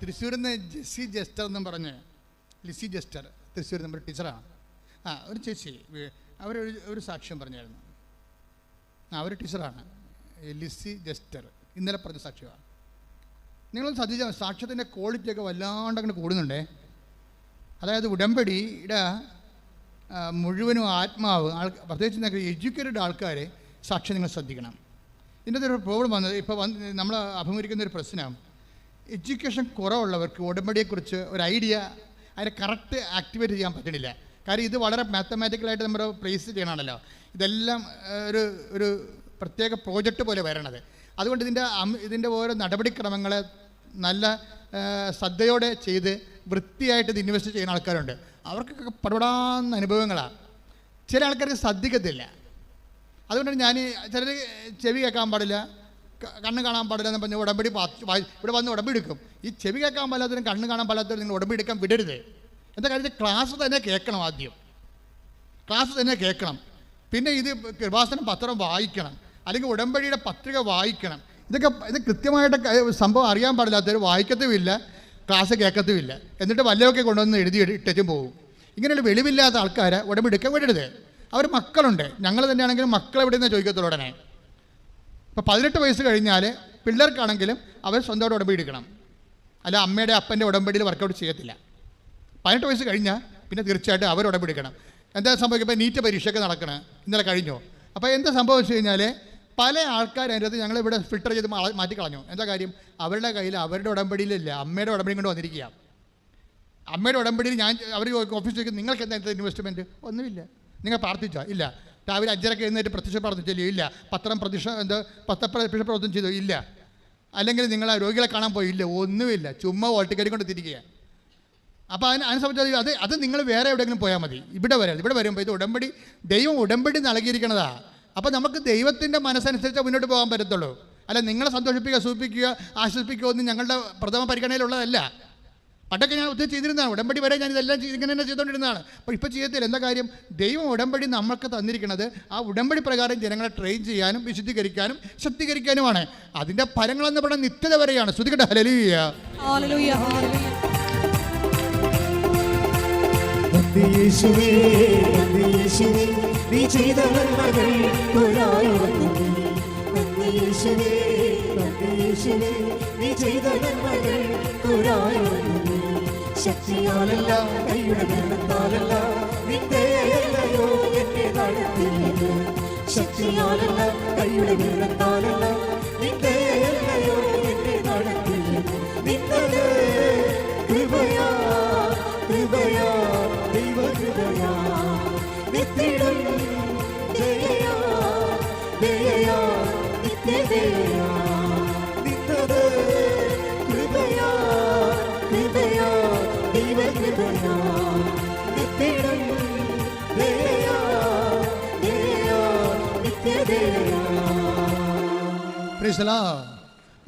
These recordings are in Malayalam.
തൃശ്ശൂരിൽ നിന്ന് ജെസ്സി ജസ്റ്റർ എന്നും പറഞ്ഞ് ലിസി ജസ്റ്റർ തൃശ്ശൂർ നമ്മുടെ ടീച്ചറാണ്. ആ ഒരു ചേച്ചി അവരൊരു ഒരു സാക്ഷ്യം പറഞ്ഞായിരുന്നു. ആ അവർ ടീച്ചറാണ്. ലിസി ജസ്റ്റർ ഇന്നലെ പറഞ്ഞ സാക്ഷ്യമാണ് നിങ്ങൾ ശ്രദ്ധിച്ച സാക്ഷ്യത്തിന്റെ ക്വാളിറ്റിയൊക്കെ വല്ലാണ്ട് അങ്ങനെ കൂടുന്നുണ്ടേ. അതായത് ഉടമ്പടിയുടെ മുഴുവനും ആത്മാവ് ആൾ പ്രത്യേകിച്ച് എഡ്യൂക്കേറ്റഡ് ആൾക്കാരെ സാക്ഷ്യം നിങ്ങൾ ശ്രദ്ധിക്കണം. ഇതിന്റെ ഒരു പ്രോബ്ലം വന്നത് ഇപ്പോൾ വന്ന് നമ്മൾ അഭിമുഖീകരിക്കുന്ന ഒരു പ്രശ്നം. എഡ്യൂക്കേഷൻ കുറവുള്ളവർക്ക് ഉടമ്പടിയെക്കുറിച്ച് ഒരു ഐഡിയ അതിനെ കറക്റ്റ് ആക്ടിവേറ്റ് ചെയ്യാൻ പറ്റണില്ല. കാര്യം ഇത് വളരെ മാത്തമാറ്റിക്കലായിട്ട് നമ്മൾ പ്രേസ് ചെയ്യണമല്ലോ ഇതെല്ലാം ഒരു ഒരു പ്രത്യേക പ്രോജക്റ്റ് പോലെ വരണത്. അതുകൊണ്ട് ഇതിന്റെ ഇതിന്റെ ഓരോ നടപടിക്രമങ്ങളെ നല്ല ശ്രദ്ധയോടെ ചെയ്ത് വൃത്തിയായിട്ട് ഇത് ഇൻവെസ്റ്റ് ചെയ്യുന്ന ആൾക്കാരുണ്ട്. അവർക്കൊക്കെ പടപടാന്ന അനുഭവങ്ങളാണ് ചില ആൾക്കാർക്ക് ശ്രദ്ധിക്കത്തില്ല. അതുകൊണ്ടാണ് ഞാൻ ചിലർ ചെവി കേൾക്കാൻ പാടില്ല കണ്ണ് കാണാൻ പാടില്ല എന്ന് പറഞ്ഞ് ഉടമ്പടി ഇവിടെ വന്ന് ഉടമ്പടി എടുക്കും. ഈ ചെവി കേൾക്കാൻ പാടില്ലാത്തതിനും കണ്ണ് കാണാൻ പാടില്ലാത്തതിനും നിങ്ങൾ ഉടമ്പടി എടുക്കാൻ വിടരുത്. എന്താ കാര്യം? ക്ലാസ് തന്നെ കേൾക്കണം ആദ്യം. ക്ലാസ് തന്നെ കേൾക്കണം. പിന്നെ ഇത് കൃപാസനം പത്രം വായിക്കണം. അല്ലെങ്കിൽ ഉടമ്പടിയുടെ പത്രിക വായിക്കണം. ഇതൊക്കെ ഇത് കൃത്യമായിട്ട് സംഭവം അറിയാൻ പാടില്ലാത്തവർ വായിക്കത്തുമില്ല ക്ലാസ് കേൾക്കത്തുമില്ല. എന്നിട്ട് വല്ലതൊക്കെ കൊണ്ടുവന്ന് എഴുതി ഇട്ടും പോകും. ഇങ്ങനെയുള്ള വെളിവില്ലാത്ത ആൾക്കാരെ ഉടമ്പടി എടുക്കാൻ വിടരുത്. അവർ മക്കളുണ്ട്. ഞങ്ങൾ തന്നെയാണെങ്കിലും മക്കൾ എവിടെ നിന്ന് ചോദിക്കത്തുള്ളൂ ഉടനെ. ഇപ്പോൾ പതിനെട്ട് വയസ്സ് കഴിഞ്ഞാൽ പിള്ളേർക്കാണെങ്കിലും അവർ സ്വന്തമായിട്ട് ഉടമ്പടി എടുക്കണം. അല്ല അമ്മയുടെ അപ്പന്റെ ഉടമ്പടിയിൽ വർക്കൗട്ട് ചെയ്യത്തില്ല. പതിനെട്ട് വയസ്സ് കഴിഞ്ഞാൽ പിന്നെ തീർച്ചയായിട്ടും അവർ ഉടമ്പടി എടുക്കണം. എന്താ സംഭവിക്കുക? ഇപ്പോൾ നീറ്റ് പരീക്ഷയൊക്കെ നടക്കണം. ഇന്നലെ കഴിഞ്ഞോ? അപ്പോൾ എന്താ വെച്ച് കഴിഞ്ഞാൽ പല ആൾക്കാർ അതിന്റെ അകത്ത് ഞങ്ങൾ ഇവിടെ ഫിൽട്ടർ ചെയ്ത് മാറ്റിക്കളഞ്ഞു. എന്താ കാര്യം? അവരുടെ കയ്യിൽ അവരുടെ ഉടമ്പടിയിലില്ല. അമ്മയുടെ ഉടമ്പടി കൊണ്ട് വന്നിരിക്കുക അമ്മയുടെ ഉടമ്പടിയിൽ ഞാൻ അവർ ഓഫീസിൽ ചോദിക്കും നിങ്ങൾക്ക് എന്താ ഇൻവെസ്റ്റ്മെന്റ് ഒന്നുമില്ല. നിങ്ങൾ പ്രാർത്ഥിച്ചോ? ഇല്ല. രാവിലെ അഞ്ചരക്ക് എഴുന്നേറ്റ് പ്രത്യക്ഷ പ്രാർത്ഥിച്ചില്ലേ ഇല്ല. പത്രം പ്രതിഷ എന്താ പത്രപ്രതിഷ പ്രവർത്തനം ചെയ്തോ? ഇല്ല. അല്ലെങ്കിൽ നിങ്ങൾ ആ രോഗികളെ കാണാൻ പോയില്ല ഒന്നുമില്ല. ചുമ്മാ ഓട്ടിക്കരി കൊണ്ട് തിരിക്കുക അപ്പോൾ അതിന് അതിനെ സംബന്ധിച്ച് അത് അത് നിങ്ങൾ വേറെ എവിടെയെങ്കിലും പോയാൽ മതി. ഇവിടെ വരാം ഇവിടെ വരുമ്പോൾ ഇത് ഉടമ്പടി ദൈവം ഉടമ്പടി നൽകിയിരിക്കണതാ അപ്പോൾ നമുക്ക് ദൈവത്തിന്റെ മനസ്സനുസരിച്ച് മുന്നോട്ട് പോകാൻ പറ്റത്തുള്ളൂ. അല്ല നിങ്ങളെ സന്തോഷിപ്പിക്കുക സൂപ്പിക്കുക ആശ്വസിപ്പിക്കുക ഒന്നും ഞങ്ങളുടെ പ്രഥമ പരിഗണനയിലുള്ളതല്ല. പണ്ടൊക്കെ ഞാൻ ഒത്തിരി ചെയ്തിരുന്നതാണ്. ഉടമ്പടി വരെ ഞാൻ ഇതെല്ലാം ചെയ്ത് ഇങ്ങനെ തന്നെ ചെയ്തുകൊണ്ടിരുന്നതാണ്. അപ്പോൾ ഇപ്പോൾ ചെയ്യത്തില്ല. എന്താ കാര്യം? ദൈവം ഉടമ്പടി നമ്മൾക്ക് തന്നിരിക്കുന്നത് ആ ഉടമ്പടി പ്രകാരം ജനങ്ങളെ ട്രെയിൻ ചെയ്യാനും വിശുദ്ധീകരിക്കാനും ശക്തീകരിക്കാനുമാണ്. അതിന്റെ ഫലങ്ങളെന്ന് പറഞ്ഞാൽ നിത്യത വരെയാണ്. ശ്രുതികട്ടെ. ഹലലിയ നീ ചെയ്ത നന്മകൾ നീ ചെയ്ത നന്മകൾ ശക്തിയാലല്ല കൈയുടെ ബലത്താലല്ല നിന്റെയല്ലയോ എന്റെ നടത്തിയത്. ശക്തിയാലല്ല കൈയുടെ ബലത്താലല്ല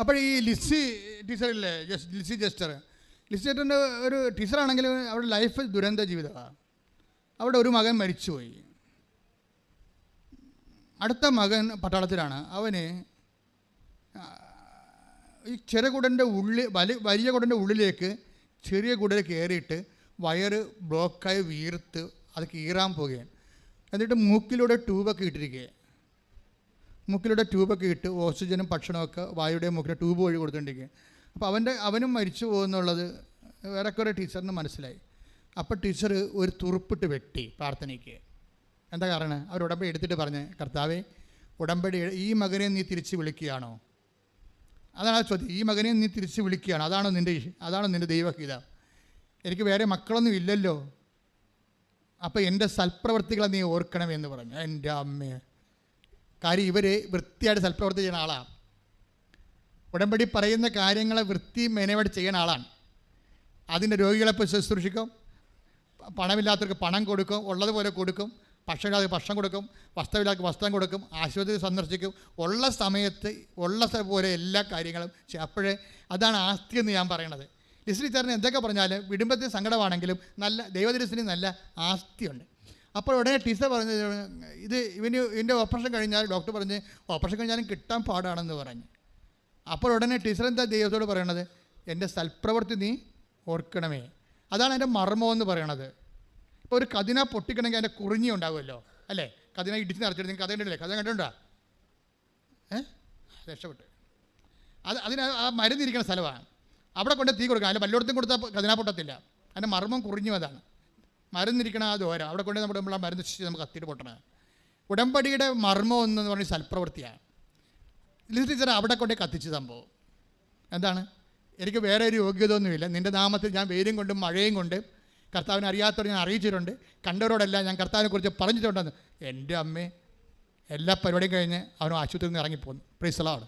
അപ്പോൾ ഈ ലിസി ടീച്ചറില്ലേ? ലിസി ജസ്റ്റർ. ലിസി ജസ്റ്ററിന്റെ ഒരു ടീച്ചറാണെങ്കിൽ അവരുടെ ലൈഫ് ദുരന്ത ജീവിതമാണ് അവിടെ ഒരു മകൻ മരിച്ചുപോയി. അടുത്ത മകൻ പട്ടാളത്തിലാണ്. അവന് ഈ ചെറുകുടന്റെ ഉള്ളിൽ വലിയ കുടന്റെ ഉള്ളിലേക്ക് ചെറിയ കൂടുതൽ കയറിയിട്ട് വയറ് ബ്ലോക്കായി വീർത്ത് അത് കീറാൻ പോകുകയാണ് എന്നിട്ട് മൂക്കിലൂടെ ട്യൂബൊക്കെ ഇട്ടിരിക്കുകയാണ്. മൂക്കിലൂടെ ട്യൂബൊക്കെ ഇട്ട് ഓക്സിജനും ഭക്ഷണമൊക്കെ വായുടെ മൂക്കിലെ ട്യൂബ് വഴി കൊടുത്തുകൊണ്ടിരിക്കുക അപ്പോൾ അവന്റെ അവനും മരിച്ചു പോകുന്നുള്ളത് വേറെ കുറേ ടീച്ചറിന് മനസ്സിലായി. അപ്പോൾ ടീച്ചർ ഒരു തുറുപ്പിട്ട് വെട്ടി പ്രാർത്ഥനയ്ക്ക്. എന്താ കാരണം? അവർ ഉടമ്പടി എടുത്തിട്ട് പറഞ്ഞ് കർത്താവേ ഉടമ്പടി ഈ മകനെ നീ തിരിച്ച് വിളിക്കുകയാണോ? അതാണ് ആ ചോദ്യം. ഈ മകനെ നീ തിരിച്ച് വിളിക്കുകയാണ്. അതാണ് നിന്റെ അതാണ് നിന്റെ ദൈവഗീത എനിക്ക് വേറെ മക്കളൊന്നും ഇല്ലല്ലോ. അപ്പോൾ എന്റെ സൽപ്രവർത്തികളെ നീ ഓർക്കണമെന്ന് പറഞ്ഞു. എന്റെ അമ്മയെ കാര്യം ഇവർ വൃത്തിയായിട്ട് സൽപ്രവർത്തി ചെയ്യുന്ന ആളാണ് ഉടമ്പടി പറയുന്ന കാര്യങ്ങളെ വൃത്തി മെനവായിട്ട് ചെയ്യുന്ന ആളാണ്. അതിന്റെ രോഗികളെ പോയി ശുശ്രൂഷിക്കും. പണമില്ലാത്തവർക്ക് പണം കൊടുക്കും. ഉള്ളതുപോലെ കൊടുക്കും. ഭക്ഷണമില്ലാതെ ഭക്ഷണം കൊടുക്കും വസ്ത്രമില്ലാത്ത വസ്ത്രം കൊടുക്കും ആശുപത്രി സന്ദർശിക്കും. ഉള്ള സമയത്ത് ഉള്ള പോലെ എല്ലാ കാര്യങ്ങളും അപ്പോഴേ അതാണ് ആസ്തി എന്ന് ഞാൻ പറയണത്. സാറിന് എന്തൊക്കെ പറഞ്ഞാലും വിടുംബത്തിന് സങ്കടമാണെങ്കിലും നല്ല ദൈവദൃശ്യത്തിന് നല്ല ആസ്തിയുണ്ട്. അപ്പോൾ ഉടനെ ടീച്ചർ പറഞ്ഞത് ഇത് ഇവന് ഇതിന്റെ ഓപ്പറേഷൻ കഴിഞ്ഞാൽ ഡോക്ടർ പറഞ്ഞ് ഓപ്പറേഷൻ കഴിഞ്ഞാലും കിട്ടാൻ പാടാണെന്ന് പറഞ്ഞു. അപ്പോൾ ഉടനെ ടീച്ചർ എന്താ ദൈവത്തോട് പറയണത്? എന്റെ സൽപ്രവൃത്തി നീ ഓർക്കണമേ. അതാണ് എന്റെ മർമ്മം എന്ന് പറയണത്. ഇപ്പോൾ ഒരു കതിന പൊട്ടിക്കണമെങ്കിൽ അതിന്റെ കുറിഞ്ഞി ഉണ്ടാവുമല്ലോ അല്ലേ? കതിന ഇടിച്ച് നിറച്ചിട്ട് നിങ്ങൾ കഥ കണ്ടില്ലേ കഥ കണ്ടിട്ടുണ്ടോ? ഏ? രക്ഷപ്പെട്ട്. അത് അതിന് ആ മരുന്നിരിക്കുന്ന സ്ഥലമാണ്. അവിടെ കൊണ്ട് തീ കൊടുക്കാം അതിൽ വല്ലയിടത്തും കൊടുത്താൽ കതിന പൊട്ടത്തില്ല. അതിന്റെ മർമ്മം കുറിഞ്ഞു അതാണ്. മരുന്നിരിക്കണ ആ ദോരം അവിടെ കൊണ്ട് നമ്മുടെ നമ്മൾ മരുന്ന് ശിക്ഷിച്ച് നമുക്ക് കത്തിയിട്ട് പൊട്ടണം. ഉടമ്പടിയുടെ മർമ്മം എന്ന് പറഞ്ഞ സൽപ്രവൃത്തിയാണ്. ലിസ് ടീച്ചർ അവിടെ കൊണ്ട് കത്തിച്ച് സംഭവം. എന്താണ്? എനിക്ക് വേറെ ഒരു യോഗ്യതയൊന്നുമില്ല നിന്റെ നാമത്തിൽ ഞാൻ വെയിലും കൊണ്ടും മഴയും കൊണ്ട് കർത്താവിനെ അറിയാത്തവർ ഞാൻ അറിയിച്ചിട്ടുണ്ട്. കണ്ടവരോടെല്ലാം ഞാൻ കർത്താവിനെ കുറിച്ച് പറഞ്ഞിട്ടുണ്ടെന്ന്. എന്റെ അമ്മ എല്ലാ പരിപാടിയും കഴിഞ്ഞ് അവനും ആശുപത്രിയിൽ നിന്ന് ഇറങ്ങിപ്പോന്നു. പ്രീസ്തലോട്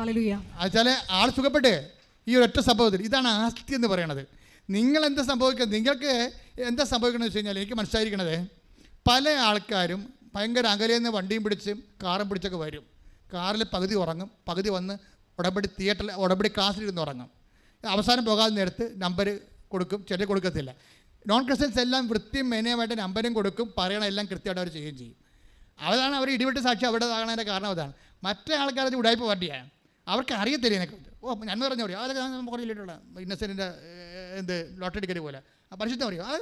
എന്നുവെച്ചാൽ ആൾ സുഖപ്പെട്ട് ഈ ഒരൊറ്റ സംഭവത്തിൽ. ഇതാണ് ആസ്തി എന്ന് പറയണത്. നിങ്ങൾ എന്താ സംഭവിക്കുന്നത് നിങ്ങൾക്ക് എന്താ സംഭവിക്കണമെന്ന് വെച്ച് കഴിഞ്ഞാൽ എനിക്ക് മനസ്സിലായിരിക്കണത് പല ആൾക്കാരും ഭയങ്കര അകലെ നിന്ന് വണ്ടിയും പിടിച്ചും കാറും പിടിച്ചൊക്കെ വരും. കാറിൽ പകുതി ഉറങ്ങും പകുതി വന്ന് ഉടമ്പടി തിയേറ്ററിൽ ഉടമ്പടി ക്ലാസ്സിലിരുന്ന് ഉറങ്ങും. അവസാനം പോകാതെ നേരത്ത് നമ്പർ കൊടുക്കും ചെറിയ കൊടുക്കത്തില്ല. നോൺ ക്രിസ്ത്യൻസ് എല്ലാം വൃത്തിയും മെനയുമായിട്ട് നമ്പരും കൊടുക്കും പറയണ എല്ലാം കൃത്യമായിട്ട് അവർ ചെയ്യുകയും ചെയ്യും. അവരാണ് അവർ ഇടിവിട്ട് സാക്ഷി അവിടെ കാരണം അതാണ്. മറ്റേ ആൾക്കാരത് ഉടായ്പ പാർട്ടിയാണ്. അവർക്ക് അറിയത്തില്ല ഇതിനെക്കുറിച്ച്. ഓ ഞാൻ പറഞ്ഞു പറയും അതൊക്കെ ഞാൻ കുറയില്ലിട്ടുള്ള ഇന്നസെന്റിന്റെ എന്ത് ലോട്ടറി ടിക്കറ്റ് പോലെ. ആ പരിശുദ്ധം പറയും അത്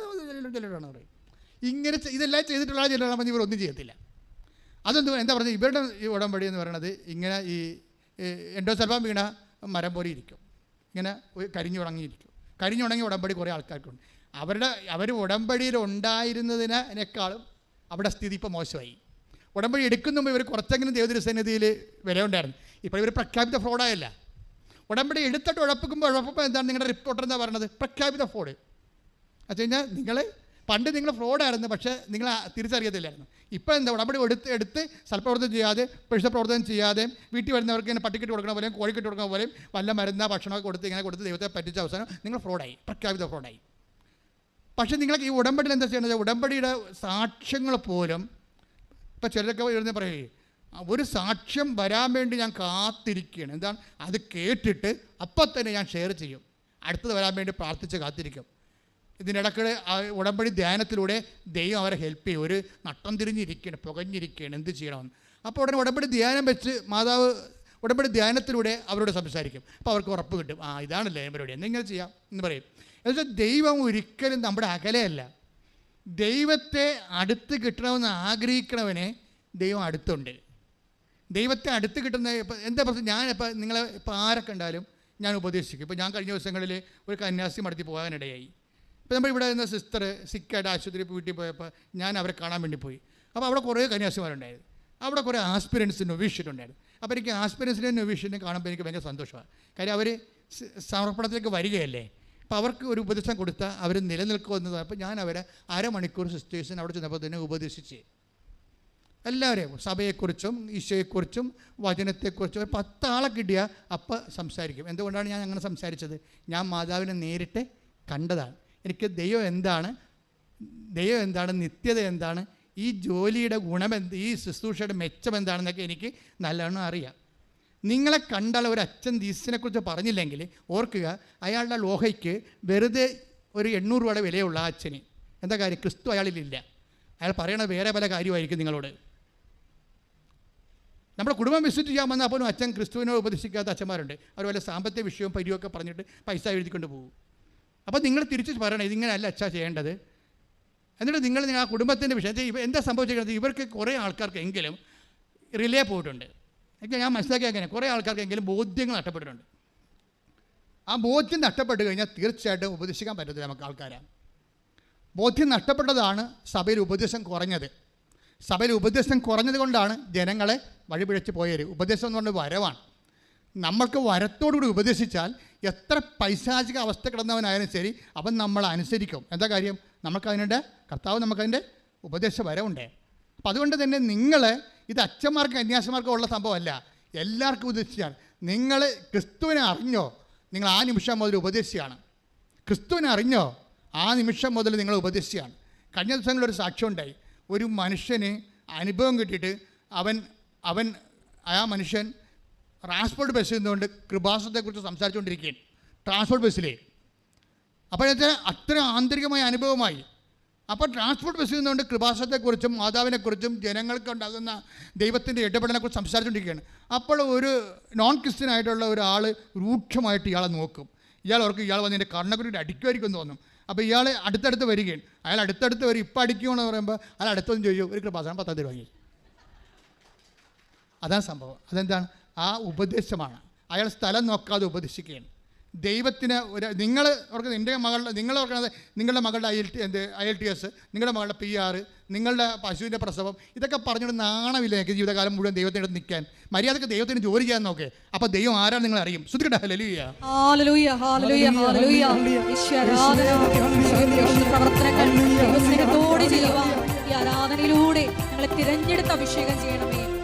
ചെല്ലിട്ടാണ് പറയും. ഇങ്ങനെ ഇതെല്ലാം ചെയ്തിട്ടുള്ള ചെല്ലാണ് ഇവർ ഒന്നും ചെയ്യത്തില്ല. അതെന്ത് എന്താ പറഞ്ഞത്? ഇവരുടെ ഈ ഉടമ്പടി എന്ന് പറയുന്നത് ഇങ്ങനെ ഈ എൻഡോസൽഫാൻ വീണ മരം പോലെ ഇരിക്കും. ഇങ്ങനെ കരിഞ്ഞു കരിഞ്ഞുണങ്ങിയിരിക്കും കരിഞ്ഞുണങ്ങിയ ഉടമ്പടി കുറേ ആൾക്കാർക്കുണ്ട്. അവരുടെ അവർ ഉടമ്പടിയിൽ ഉണ്ടായിരുന്നതിനേക്കാളും അവിടെ സ്ഥിതി ഇപ്പോൾ മോശമായി. ഉടമ്പടി എടുക്കുന്ന മുമ്പ് ഇവർ കുറച്ചെങ്കിലും ദേവദൂര സന്നിധിയിൽ വില ഉണ്ടായിരുന്നു ഇപ്പോൾ ഇവർ പ്രഖ്യാപിത ഫ്രോഡായല്ല ഉടമ്പടി എടുത്തിട്ട് ഉഴപ്പിക്കുമ്പോൾ ഉഴപ്പുമ്പോൾ എന്താണ് നിങ്ങളുടെ റിപ്പോർട്ടർ എന്താ പറയുന്നത്? പ്രഖ്യാപിത ഫ്രോഡ് വെച്ച് കഴിഞ്ഞാൽ നിങ്ങൾ പണ്ട് നിങ്ങൾ ഫ്രോഡായിരുന്നു പക്ഷേ നിങ്ങൾ തിരിച്ചറിയത്തില്ലായിരുന്നു. ഇപ്പോൾ എന്താ ഉടമ്പടി എടുത്ത് എടുത്ത് സ്ഥലപ്രവർത്തനം ചെയ്യാതെ പെരുഷ പ്രവർത്തനം ചെയ്യാതെ വീട്ടിൽ വരുന്നവർക്ക് ഇങ്ങനെ പട്ടിക്കിട്ട് കൊടുക്കണ പോലെയും കോഴിക്കെട്ട് കൊടുക്കണ പോലെയും വല്ല മരുന്ന ഭക്ഷണമൊക്കെ കൊടുത്ത് ഇങ്ങനെ കൊടുത്ത് ദൈവത്തെ പറ്റിച്ച അവസാനം നിങ്ങൾ ഫ്രോഡായി പ്രഖ്യാപിത ഫ്രോഡായി. പക്ഷേ നിങ്ങൾക്ക് ഈ ഉടമ്പടി എന്താ ചെയ്യണത് ഉടമ്പടിയുടെ സാക്ഷ്യങ്ങൾ പോലും ഇപ്പം ചിലരൊക്കെ ഇരുന്ന് പറയേ ഒരു സാക്ഷ്യം വരാൻ വേണ്ടി ഞാൻ കാത്തിരിക്കുകയാണ്. എന്താണ്? അത് കേട്ടിട്ട് അപ്പം തന്നെ ഞാൻ ഷെയർ ചെയ്യും. അടുത്തത് വരാൻ വേണ്ടി പ്രാർത്ഥിച്ച് കാത്തിരിക്കും. ഇതിനിടയ്ക്ക് ആ ഉടമ്പടി ധ്യാനത്തിലൂടെ ദൈവം അവരെ ഹെൽപ്പ് ചെയ്യും. ഒരു നട്ടം തിരിഞ്ഞിരിക്കണം പുകഞ്ഞിരിക്കണം എന്ത് ചെയ്യണമെന്ന് അപ്പോൾ ഉടനെ ഉടമ്പടി ധ്യാനം വെച്ച് മാതാവ് ഉടമ്പടി ധ്യാനത്തിലൂടെ അവരോട് സംസാരിക്കും. അപ്പോൾ അവർക്ക് ഉറപ്പ് കിട്ടും. ആ ഇതാണല്ലേ പരിപാടി എന്തെങ്കിലും ചെയ്യാം എന്ന് പറയും. എന്നുവെച്ചാൽ ദൈവം ഒരിക്കലും നമ്മുടെ അകലെയല്ല. ദൈവത്തെ അടുത്ത് കിട്ടണമെന്ന് ആഗ്രഹിക്കണവനെ ദൈവം അടുത്തുണ്ട്. ദൈവത്തെ അടുത്ത് കിട്ടുന്ന ഇപ്പം എന്താ പ്രശ്നം? ഞാൻ ഇപ്പം നിങ്ങളെ ഇപ്പം ആരൊക്കെ കണ്ടാലും ഞാൻ ഉപദേശിക്കും. ഇപ്പം ഞാൻ കഴിഞ്ഞ ദിവസങ്ങളിൽ ഒരു കന്യാസി മടത്തി പോകാനിടയായി. ഇപ്പം നമ്മൾ ഇവിടെ നിന്ന് സിസ്റ്റർ സിക്കായിട്ട് ആശുപത്രി വീട്ടിൽ പോയപ്പോൾ ഞാൻ അവരെ കാണാൻ വേണ്ടി പോയി. അപ്പോൾ അവിടെ കുറേ കന്യാസിമാരുണ്ടായിരുന്നു. അവിടെ കുറേ ആസ്പിരൻസ് നൊവീഷ്യനുണ്ടായിരുന്നു അപ്പോൾ എനിക്ക് ആസ്പിരൻസിനെ നൊവീഷ്യനെ കാണുമ്പോൾ എനിക്ക് ഭയങ്കര സന്തോഷമാണ്. കാര്യം അവർ സമർപ്പണത്തിലേക്ക് വരികയല്ലേ? അപ്പോൾ അവർക്ക് ഒരു ഉപദേശം കൊടുത്താൽ അവർ നിലനിൽക്കുമെന്നത് അപ്പോൾ ഞാൻ അവരെ അരമണിക്കൂർ സിസ്റ്റേഴ്സിന് അവിടെ ചെന്നപ്പോൾ തന്നെ ഉപദേശിച്ച്. എല്ലാവരെയും സഭയെക്കുറിച്ചും ഈശോയെക്കുറിച്ചും വചനത്തെക്കുറിച്ചും പത്താളെ കിട്ടിയാൽ അപ്പം സംസാരിക്കും. എന്തുകൊണ്ടാണ് ഞാൻ അങ്ങനെ സംസാരിച്ചത്? ഞാൻ മാതാവിനെ നേരിട്ട് കണ്ടതാണ്. എനിക്ക് ദൈവം എന്താണ്? ദൈവം എന്താണ്? നിത്യത എന്താണ്? ഈ ജോലിയുടെ ഗുണമെന്ത് ഈ ശുശ്രൂഷയുടെ മെച്ചം എന്താണെന്നൊക്കെ എനിക്ക് നല്ലവണ്ണം അറിയാം. നിങ്ങളെ കണ്ടാൽ ഒരു അച്ഛൻ ദീസിനെക്കുറിച്ച് പറഞ്ഞില്ലെങ്കിൽ ഓർക്കുക അയാളുടെ ലോഹയ്ക്ക് വെറുതെ ഒരു എണ്ണൂറ് രൂപയുടെ വിലയുള്ള ആ അച്ഛന്. എന്താ കാര്യം? ക്രിസ്തു അയാളിലില്ല അയാൾ പറയണത് വേറെ പല കാര്യമായിരിക്കും നിങ്ങളോട്. നമ്മുടെ കുടുംബം വിസിറ്റ് ചെയ്യാൻ വന്നാൽ പോലും അച്ഛൻ ക്രിസ്തുവിനെ ഉപദേശിക്കാത്ത അച്ഛന്മാരുണ്ട്. അവർ വല്ല സാമ്പത്തിക വിഷയവും പരിയൊക്കെ പറഞ്ഞിട്ട് പൈസ എഴുതിക്കൊണ്ട് പോകും. അപ്പോൾ നിങ്ങൾ തിരിച്ച് പറയണം ഇതിങ്ങനെയല്ല അച്ഛാ ചെയ്യേണ്ടത്. എന്നിട്ട് നിങ്ങൾ ആ കുടുംബത്തിന്റെ വിഷയത്തിൽ ഇവ എന്താ സംഭവിച്ചിരിക്കുന്നത് ഇവർക്ക് കുറേ ആൾക്കാർക്കെങ്കിലും റിലേ പോയിട്ടുണ്ട്. എനിക്ക് ഞാൻ മനസ്സിലാക്കിയ അങ്ങനെ കുറേ ആൾക്കാർക്കെങ്കിലും ബോധ്യങ്ങൾ നഷ്ടപ്പെട്ടിട്ടുണ്ട്. ആ ബോധ്യം നഷ്ടപ്പെട്ട് കഴിഞ്ഞാൽ തീർച്ചയായിട്ടും ഉപദേശിക്കാൻ പറ്റത്തില്ല നമുക്ക് ആൾക്കാരെ. ബോധ്യം നഷ്ടപ്പെട്ടതാണ് സഭയിൽ ഉപദേശം കുറഞ്ഞത്. സഭയിൽ ഉപദേശം കുറഞ്ഞത് കൊണ്ടാണ് ജനങ്ങളെ വഴിപിഴച്ച് പോയത്. ഉപദേശം എന്ന് പറഞ്ഞ വരവാണ്. നമ്മൾക്ക് വരത്തോടുകൂടി ഉപദേശിച്ചാൽ എത്ര പൈശാചിക അവസ്ഥ കിടന്നവനായാലും ശരി അവൻ നമ്മൾ അനുസരിക്കും. എന്താ കാര്യം? നമുക്കതിന്റെ കർത്താവ് നമുക്കതിന്റെ ഉപദേശ വരവുണ്ടേ. അപ്പം അതുകൊണ്ട് തന്നെ നിങ്ങൾ ഇത് അച്ഛന്മാർക്കും അന്യാസന്മാർക്കും ഉള്ള സംഭവമല്ല എല്ലാവർക്കും ഉപദേശിച്ചാണ്. നിങ്ങൾ ക്രിസ്തുവിനെ അറിഞ്ഞോ? നിങ്ങൾ ആ നിമിഷം മുതൽ ഉപദേശിയാണ് ക്രിസ്തുവിനെ അറിഞ്ഞോ? ആ നിമിഷം മുതൽ നിങ്ങൾ ഉപദേശിയാണ് കഴിഞ്ഞ ദിവസങ്ങളിലൊരു സാക്ഷ്യം ഉണ്ടായി. ഒരു മനുഷ്യന് അനുഭവം കിട്ടിയിട്ട് അവൻ അവൻ ആ മനുഷ്യൻ ട്രാൻസ്പോർട്ട് ബസ് നിന്നുകൊണ്ട് കൃപാസത്തെക്കുറിച്ച് സംസാരിച്ചുകൊണ്ടിരിക്കുകയാണ്. ട്രാൻസ്പോർട്ട് ബസ്സിലെ അപ്പോൾ വെച്ചാൽ അത്ര ആന്തരികമായ അനുഭവമായി. അപ്പോൾ ട്രാൻസ്പോർട്ട് ബസ്സിൽ നിന്നുകൊണ്ട് കൃപാസത്തെക്കുറിച്ചും മാതാവിനെക്കുറിച്ചും ജനങ്ങൾക്ക് ഉണ്ടാകുന്ന ദൈവത്തിന്റെ ഇടപെടലിനെക്കുറിച്ച് സംസാരിച്ചുകൊണ്ടിരിക്കുകയാണ്. അപ്പോൾ ഒരു നോൺ ക്രിസ്ത്യൻ ആയിട്ടുള്ള ഒരാൾ രൂക്ഷമായിട്ട് ഇയാളെ നോക്കും. ഇയാൾ ഓർക്കും ഇയാൾ വന്ന് എന്റെ കണ്ണക്കുട്ടി അടിക്കുമായിരിക്കും തോന്നും. അപ്പോൾ ഇയാൾ അടുത്തടുത്ത് വരികയാണ്. അയാൾ അടുത്തടുത്ത് വരും ഇപ്പം അടിക്കുകയാണെന്ന് പറയുമ്പോൾ അയാൾ അടുത്തൊന്നും ചോദിക്കും ഒരു കൃപാസനം പത്താം തീയതി വാങ്ങി അതാണ് സംഭവം. അതെന്താണ്? ആ ഉപദേശമാണ്. അയാൾ സ്ഥലം നോക്കാതെ ഉപദേശിക്കുകയാണ്. ദൈവത്തിന് ഒരു നിങ്ങൾ ഓർക്കുന്നത് എന്റെ മകളുടെ നിങ്ങൾ ഓർക്കുന്നത് നിങ്ങളുടെ മകളുടെ ഐ എൽ ടി എന്ത് ഐ എൽ ടി എസ് നിങ്ങളുടെ മകളുടെ പി ആർ നിങ്ങളുടെ പശുവിന്റെ പ്രസവം ഇതൊക്കെ പറഞ്ഞുകൊണ്ട് നാണമില്ല എനിക്ക് ജീവിതകാലം മുഴുവൻ ദൈവത്തിന്റെ അടുത്ത് നിൽക്കാൻ. മര്യാദയ്ക്ക് ദൈവത്തിന് ജോലി ചെയ്യാൻ നോക്കേ. അപ്പോൾ ദൈവം ആരാണെന്ന് നിങ്ങൾ അറിയും. ശ്രദ്ധിക്കട്ടെ. പ്രവർത്തനങ്ങൾ ആരാധനയിലൂടെ ഞങ്ങളെ തിരഞ്ഞെടുത്ത് അഭിഷേകം ചെയ്യണമേ.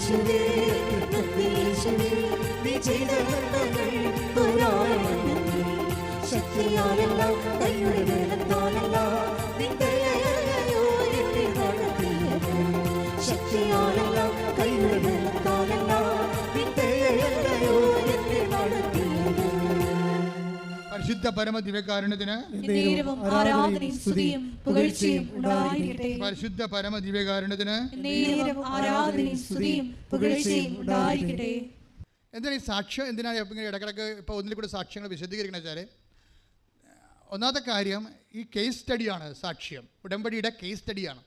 യേശുവേ നീ കൈയുടെ വേലത്താലല്ല പരിശുദ്ധ പരമ ദിവ്യകാരുണ്യത്തിന് നേരവും ആരാധനയും സ്തുതിയും പുകഴ്ചയും ഉണ്ടായിരിക്കട്ടെ. പരിശുദ്ധ പരമ ദിവ്യകാരുണ്യത്തിന് നേരവും ആരാധനയും സ്തുതിയും പുകഴ്ചയും ഉണ്ടായിരിക്കട്ടെ. എന്തിനാ ഈ സാക്ഷ്യം? എന്തിനാണ് ഇങ്ങനെ ഇടക്കിടക്ക് ഇപ്പോൾ ഒന്നിൽ കൂടെ സാക്ഷ്യങ്ങൾ വിശദീകരിക്കണം വെച്ചാൽ ഒന്നാമത്തെ കാര്യം ഈ കേസ് സ്റ്റഡിയാണ് സാക്ഷ്യം. ഉടമ്പടിയുടെ കേസ് സ്റ്റഡിയാണ്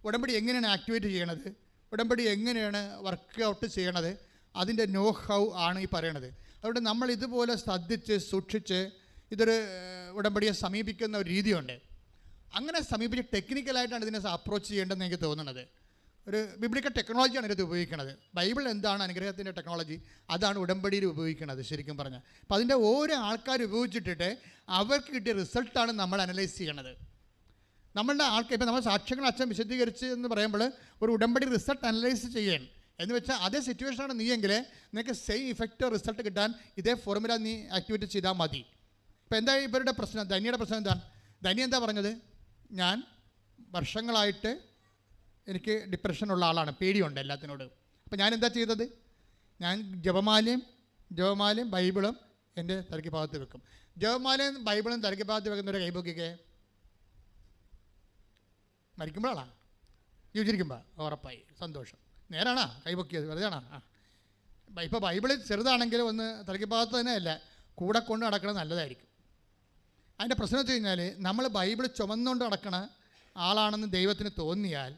ഉടമ്പടി എങ്ങനെയാണ് ആക്ടിവേറ്റ് ചെയ്യണത്? ഉടമ്പടി എങ്ങനെയാണ് വർക്ക് ഔട്ട് ചെയ്യണത്? അതിന്റെ നോ ഹൗ ആണ് ഈ പറയണത്. അതുകൊണ്ട് നമ്മൾ ഇതുപോലെ ശ്രദ്ധിച്ച് സൂക്ഷിച്ച് ഇതൊരു ഉടമ്പടിയെ സമീപിക്കുന്ന ഒരു രീതിയുണ്ട്. അങ്ങനെ സമീപിച്ച് ടെക്നിക്കലായിട്ടാണ് ഇതിനെ അപ്രോച്ച് ചെയ്യേണ്ടതെന്ന് എനിക്ക് തോന്നുന്നത്. ഒരു ബിബ്ലിക്കൽ ടെക്നോളജിയാണ് ഇതിനകത്ത് ഉപയോഗിക്കുന്നത്. ബൈബിൾ എന്താണ് അനുഗ്രഹത്തിന്റെ ടെക്നോളജി അതാണ് ഉടമ്പടിയിൽ ഉപയോഗിക്കുന്നത് ശരിക്കും പറഞ്ഞാൽ. അപ്പം അതിന്റെ ഓരോ ആൾക്കാർ ഉപയോഗിച്ചിട്ടിട്ട് അവർക്ക് കിട്ടിയ റിസൾട്ടാണ് നമ്മൾ അനലൈസ് ചെയ്യണത്. നമ്മളുടെ ആൾക്കാർ ഇപ്പം നമ്മൾ സാക്ഷ്യങ്ങൾ അച്ഛൻ വിശദീകരിച്ച് എന്ന് പറയുമ്പോൾ ഒരു ഉടമ്പടി റിസൾട്ട് അനലൈസ് ചെയ്യാൻ എന്ന് വെച്ചാൽ അതേ സിറ്റുവേഷനാണ് നീയെങ്കിൽ നിനക്ക് സെയിം ഇഫക്റ്റോ റിസൾട്ട് കിട്ടാൻ ഇതേ ഫോർമുല നീ ആക്ടിവേറ്റ് ചെയ്താൽ മതി. ഇപ്പം എന്താ ഇവരുടെ പ്രശ്നം? ധനിയുടെ പ്രശ്നം എന്താണ് ധനി എന്താ പറഞ്ഞത്? ഞാൻ വർഷങ്ങളായിട്ട് എനിക്ക് ഡിപ്രഷനുള്ള ആളാണ്. പേടിയുണ്ട് എല്ലാത്തിനോടും. അപ്പം ഞാൻ എന്താ ചെയ്തത്? ഞാൻ ജപമാലയും ജപമാലയും ബൈബിളും എന്റെ തലയ്ക്ക് ഭാഗത്ത് വെക്കും. ജപമാലയും ബൈബിളും തലയ്ക്ക് ഭാഗത്ത് വെക്കുന്നവരെ കൈപൊക്കിക്കേ മരിക്കുമ്പോഴാണോ ജീവിച്ചിരിക്കുമ്പോൾ. ഉറപ്പായി. സന്തോഷം. നേരാണോ? കൈപൊക്കിയത്. വെറുതെയാണോ? ആ. ഇപ്പോൾ ബൈബിൾ ചെറുതാണെങ്കിലും ഒന്ന് തലയ്ക്ക് ഭാഗത്ത് തന്നെ അല്ല. കൂടെ കൊണ്ട് നടക്കണം നല്ലതായിരിക്കും. അതിന്റെ പ്രശ്നം വെച്ച് കഴിഞ്ഞാൽ നമ്മൾ ബൈബിൾ ചുമന്നുകൊണ്ട് നടക്കണ ആളാണെന്ന് ദൈവത്തിന് തോന്നിയാൽ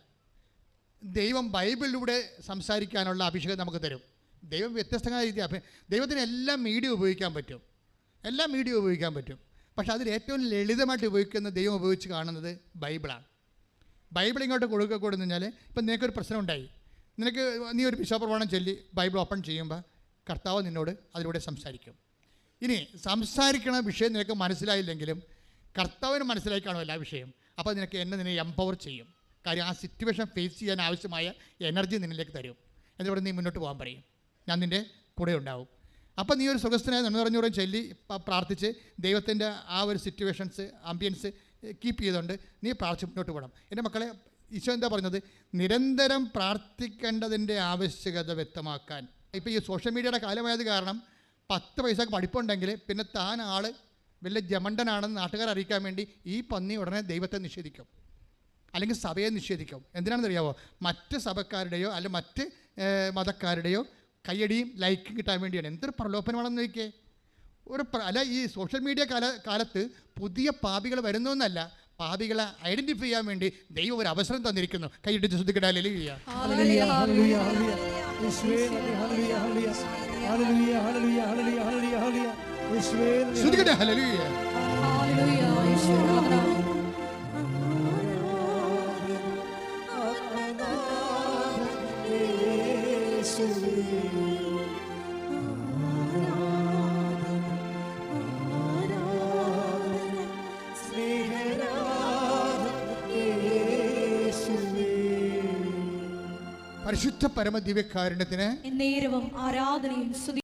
ദൈവം ബൈബിളിലൂടെ സംസാരിക്കാനുള്ള അഭിഷേകം നമുക്ക് തരും. ദൈവം വ്യത്യസ്തമായ രീതി ദൈവത്തിന് എല്ലാ മീഡിയ ഉപയോഗിക്കാൻ പറ്റും. എല്ലാ മീഡിയ ഉപയോഗിക്കാൻ പറ്റും. പക്ഷേ അതിൽ ഏറ്റവും ലളിതമായിട്ട് ഉപയോഗിക്കുന്ന ദൈവം ഉപയോഗിച്ച് കാണുന്നത് ബൈബിളാണ്. ബൈബിൾ ഇങ്ങോട്ട് കൊടുക്കുക കൊടുത്തു കഴിഞ്ഞാൽ ഇപ്പം നിനക്കൊരു പ്രശ്നം ഉണ്ടായി. നിനക്ക് നീ ഒരു വിശ്വാസപ്രമാണം ചൊല്ലി ബൈബിൾ ഓപ്പൺ ചെയ്യുമ്പോൾ കർത്താവ് നിന്നോട് അതിലൂടെ സംസാരിക്കും. ഇനി സംസാരിക്കണ വിഷയം നിനക്ക് മനസ്സിലായില്ലെങ്കിലും കർത്താവിന് മനസ്സിലായി കാണും എല്ലാ വിഷയം? അപ്പോൾ നിനക്ക് എന്നെ നിന്നെ എംപവർ ചെയ്യും. കാര്യം ആ സിറ്റുവേഷൻ ഫേസ് ചെയ്യാൻ ആവശ്യമായ എനർജി നിന്നിലേക്ക് തരും. എന്നിവിടെ നീ മുന്നോട്ട് പോകാൻ പറയും. ഞാൻ നിന്റെ കൂടെ ഉണ്ടാവും. അപ്പോൾ നീ ഒരു സുഖസ്ഥനായ നന്ദി പറഞ്ഞൂറും ചൊല്ലി പ്രാർത്ഥിച്ച് ദൈവത്തിന്റെ ആ ഒരു സിറ്റുവേഷൻസ് ആംബിയൻസ് കീപ്പ് ചെയ്തുകൊണ്ട് നീ പ്രാർത്ഥിച്ച് മുന്നോട്ട് പോകണം. എന്റെ മക്കളെ ഈശോ എന്താ പറഞ്ഞത്? നിരന്തരം പ്രാർത്ഥിക്കേണ്ടതിന്റെ ആവശ്യകത വ്യക്തമാക്കാൻ. ഇപ്പോൾ ഈ സോഷ്യൽ മീഡിയയുടെ കാലമായത് കാരണം പത്ത് പൈസക്ക് പഠിപ്പുണ്ടെങ്കിൽ പിന്നെ താൻ ആൾ വലിയ ജമണ്ടനാണെന്ന് നാട്ടുകാർ അറിയിക്കാൻ വേണ്ടി ഈ പന്നി ഉടനെ ദൈവത്തെ നിഷേധിക്കും. അല്ലെങ്കിൽ സഭയെ നിഷേധിക്കും. എന്തിനാണെന്ന് അറിയാവോ മറ്റ് സഭക്കാരുടെയോ അല്ലെങ്കിൽ മറ്റ് മതക്കാരുടെയോ കയ്യടിയും ലൈക്കും കിട്ടാൻ വേണ്ടിയാണ്. എന്തൊരു പ്രലോഭനമാണെന്ന് നോക്കിയേ ഒരു പ്ര- അല്ല ഈ സോഷ്യൽ മീഡിയ കാല കാലത്ത് പുതിയ പാപികൾ വരുന്നൊന്നല്ല പാപികളെ ഐഡന്റിഫൈ ചെയ്യാൻ വേണ്ടി ദൈവം ഒരു അവസരം തന്നിരിക്കുന്നു. കൈയിട്ട് ശ്രദ്ധിക്കട്ടെ ഹല്ലേലൂയ ഹല്ലേലൂയ, ഹല്ലേലൂയ ഹല്ലേലൂയ, ഹല്ലേലൂയ. യേശുവേ ഹല്ലേലൂയ, ഹല്ലേലൂയ, ഹല്ലേലൂയ. യേശുവേ പരിശുദ്ധ പരമ ദിവ്യകാരുണ്യത്തിന് നേരവും ആരാധനയും